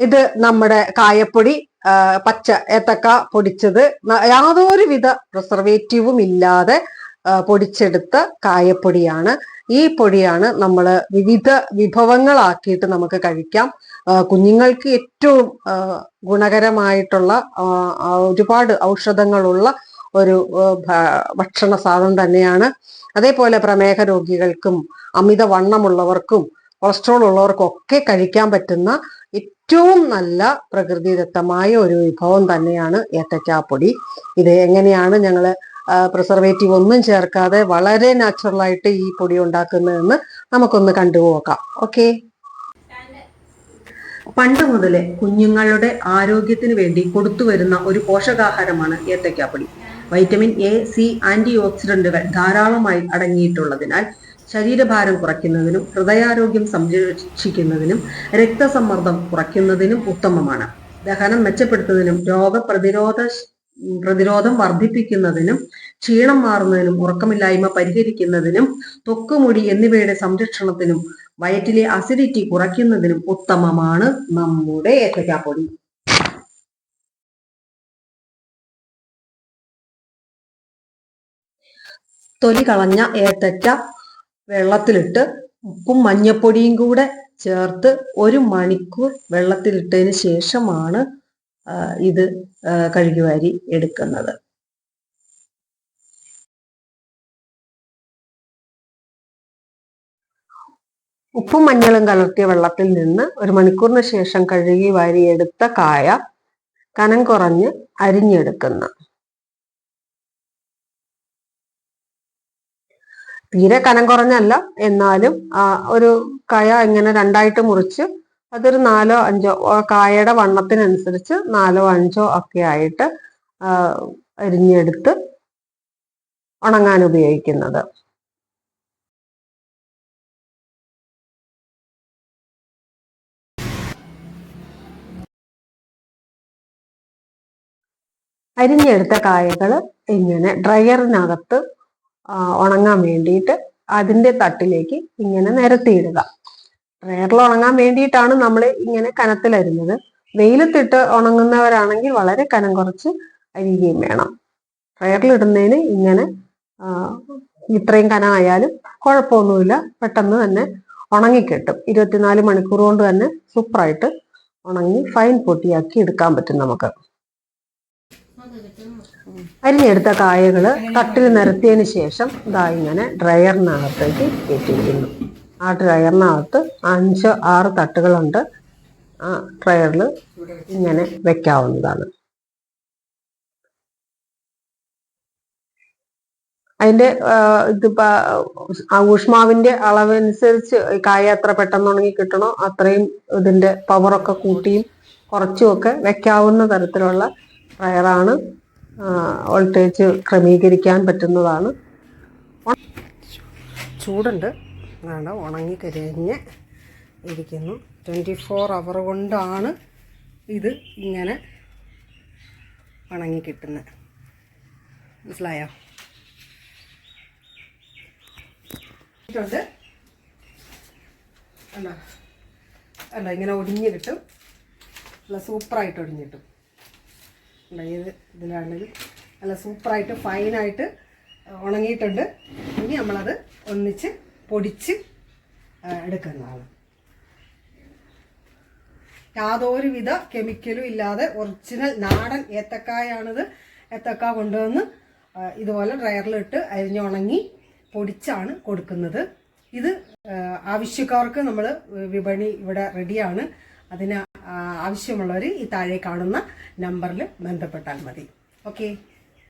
ഇത് നമ്മുടെ കായപ്പൊടി പച്ച ഏത്തക്ക പൊടിച്ചത്. യാതൊരു യാതൊരുവിധ പ്രിസർവേറ്റീവും ഇല്ലാതെ പൊടിച്ചെടുത്ത കായപ്പൊടിയാണ്. ഈ പൊടിയാണ് നമ്മൾ വിവിധ വിഭവങ്ങളാക്കിയിട്ട് നമുക്ക് കഴിക്കാം. കുഞ്ഞുങ്ങൾക്ക് ഏറ്റവും ഗുണകരമായിട്ടുള്ള ഒരുപാട് ഔഷധങ്ങളുള്ള ഒരു ഭക്ഷണ സാധനം തന്നെയാണ്. അതേപോലെ പ്രമേഹ രോഗികൾക്കും അമിത വണ്ണമുള്ളവർക്കും കൊളസ്ട്രോൾ ഉള്ളവർക്കൊക്കെ കഴിക്കാൻ പറ്റുന്ന ഏറ്റവും നല്ല പ്രകൃതിദത്തമായ ഒരു വിഭവം തന്നെയാണ് ഏത്തക്കാപ്പൊടി ഇത് എങ്ങനെയാണ് ഞങ്ങൾ പ്രിസർവേറ്റീവ് ഒന്നും ചേർക്കാതെ വളരെ നാച്ചുറൽ ആയിട്ട് ഈ പൊടി ഉണ്ടാക്കുന്നതെന്ന് നമുക്കൊന്ന് കണ്ടുപോക്കാം ഓക്കെ പണ്ട് മുതലേ കുഞ്ഞുങ്ങളുടെ ആരോഗ്യത്തിന് വേണ്ടി കൊടുത്തു വരുന്ന ഒരു പോഷകാഹാരമാണ് ഏത്തക്കാപ്പൊടി വൈറ്റമിൻ എ സി ആന്റി ഓക്സിഡന്റുകൾ ധാരാളമായി അടങ്ങിയിട്ടുള്ളതിനാൽ ശരീരഭാരം കുറയ്ക്കുന്നതിനും ഹൃദയാരോഗ്യം സംരക്ഷിക്കുന്നതിനും രക്തസമ്മർദ്ദം കുറയ്ക്കുന്നതിനും ഉത്തമമാണ്. ദഹനം മെച്ചപ്പെടുത്തുന്നതിനും രോഗപ്രതിരോധ പ്രതിരോധം വർദ്ധിപ്പിക്കുന്നതിനും ക്ഷീണം മാറുന്നതിനും ഉറക്കമില്ലായ്മ പരിഹരിക്കുന്നതിനും തൊക്കുമുടി എന്നിവയുടെ സംരക്ഷണത്തിനും വയറ്റിലെ അസിഡിറ്റി കുറയ്ക്കുന്നതിനും ഉത്തമമാണ് നമ്മുടെ ഏത്തക്കാപ്പൊടി. തൊലി കളഞ്ഞ ഏത്തക്ക വെള്ളത്തിലിട്ട് ഉപ്പും മഞ്ഞപ്പൊടിയും കൂടെ ചേർത്ത് ഒരു മണിക്കൂർ വെള്ളത്തിലിട്ടതിന് ശേഷമാണ് ഇത് കഴുകുവാരി എടുക്കുന്നത്. ഉപ്പും മഞ്ഞളും കലർത്തിയ വെള്ളത്തിൽ നിന്ന് ഒരു മണിക്കൂറിന് ശേഷം കഴുകി വാരിയെടുത്ത കായ കനം കുറഞ്ഞ് അരിഞ്ഞെടുക്കുന്ന. തീരെ കനം കുറഞ്ഞല്ല. എന്നാലും ഒരു കായ ഇങ്ങനെ രണ്ടായിട്ട് മുറിച്ച് അതൊരു നാലോ അഞ്ചോ കായയുടെ വണ്ണത്തിനനുസരിച്ച് നാലോ അഞ്ചോ ഒക്കെ ആയിട്ട് അരിഞ്ഞെടുത്ത് ഉണങ്ങാൻ ഉപയോഗിക്കുന്നത്. അരിഞ്ഞെടുത്ത കായകൾ ഇങ്ങനെ ഡ്രയറിനകത്ത് ഉണങ്ങാൻ വേണ്ടിയിട്ട് അതിന്റെ തട്ടിലേക്ക് ഇങ്ങനെ നിരത്തിയിടുക. ഡ്രയറിൽ ഉണങ്ങാൻ വേണ്ടിയിട്ടാണ് നമ്മൾ ഇങ്ങനെ കനത്തിലരുന്നത് വെയിലത്തിട്ട് ഉണങ്ങുന്നവരാണെങ്കിൽ വളരെ കനം കുറച്ച് അരിയുകയും വേണം. ഡ്രയറിൽ ഇടുന്നതിന് ഇങ്ങനെ ഇത്രയും കനമായാലും കുഴപ്പമൊന്നുമില്ല. പെട്ടെന്ന് തന്നെ ഉണങ്ങിക്കിട്ടും. ഇരുപത്തിനാല് മണിക്കൂർ കൊണ്ട് തന്നെ സൂപ്പറായിട്ട് ഉണങ്ങി ഫൈൻ പൊട്ടിയാക്കി എടുക്കാൻ പറ്റും നമുക്ക്. അരിഞ്ഞെടുത്ത കായകൾ തട്ടിൽ നിരത്തിയതിന് ശേഷം ഇതാ ഇങ്ങനെ ഡ്രയറിനകത്തേക്ക് കയറ്റിയിരിക്കുന്നു. ആ ഡ്രയറിനകത്ത് അഞ്ചോ ആറ് തട്ടുകളുണ്ട്. ആ ഡ്രയറിൽ ഇങ്ങനെ വെക്കാവുന്നതാണ്. അതിന്റെ ഇതിപ്പോ ഊഷ്മാവിന്റെ അളവനുസരിച്ച് കായ എത്ര പെട്ടെന്ന് ഉണങ്ങി കിട്ടണോ അത്രയും ഇതിന്റെ പവറൊക്കെ കൂട്ടിയും കുറച്ചുമൊക്കെ വെക്കാവുന്ന തരത്തിലുള്ള ഡ്രയറാണ് വോൾട്ടേജ് ക്രമീകരിക്കാൻ പറ്റുന്നതാണ്. ചൂടുണ്ട്. വേണ്ട ഉണങ്ങി കരിഞ്ഞ് ഇരിക്കുന്നു. ട്വന്റി ഫോർ അവർ കൊണ്ടാണ് ഇത് ഇങ്ങനെ ഉണങ്ങി കിട്ടുന്നത്. മനസ്സിലായോ? ഇട്ടുണ്ട് അല്ല കണ്ടോ? ഇങ്ങനെ ഒടിഞ്ഞ് കിട്ടും. നല്ല സൂപ്പറായിട്ട് ഒടിഞ്ഞ് കിട്ടും. ഇത് ഇതിലാണെങ്കിൽ നല്ല സൂപ്പറായിട്ട് ഫൈനായിട്ട് ഉണങ്ങിയിട്ടുണ്ട്. ഇനി നമ്മളത് ഒന്നിച്ച് പൊടിച്ച് എടുക്കുന്നതാണ്. യാതൊരുവിധ കെമിക്കലും ഇല്ലാതെ ഒറിജിനൽ നാടൻ ഏത്തക്കായാണിത്. ഏത്തക്ക കൊണ്ടുവന്ന് ഇതുപോലെ ഡ്രയറിലിട്ട് അരിഞ്ഞുണങ്ങി പൊടിച്ചാണ് കൊടുക്കുന്നത്. ഇത് ആവശ്യക്കാർക്ക് നമ്മൾ വിപണി ഇവിടെ റെഡിയാണ്. അതിന് ആവശ്യമുള്ളവർ ഈ താഴെ കാണുന്ന നമ്പറിൽ ബന്ധപ്പെട്ടാൽ മതി. ഓക്കെ?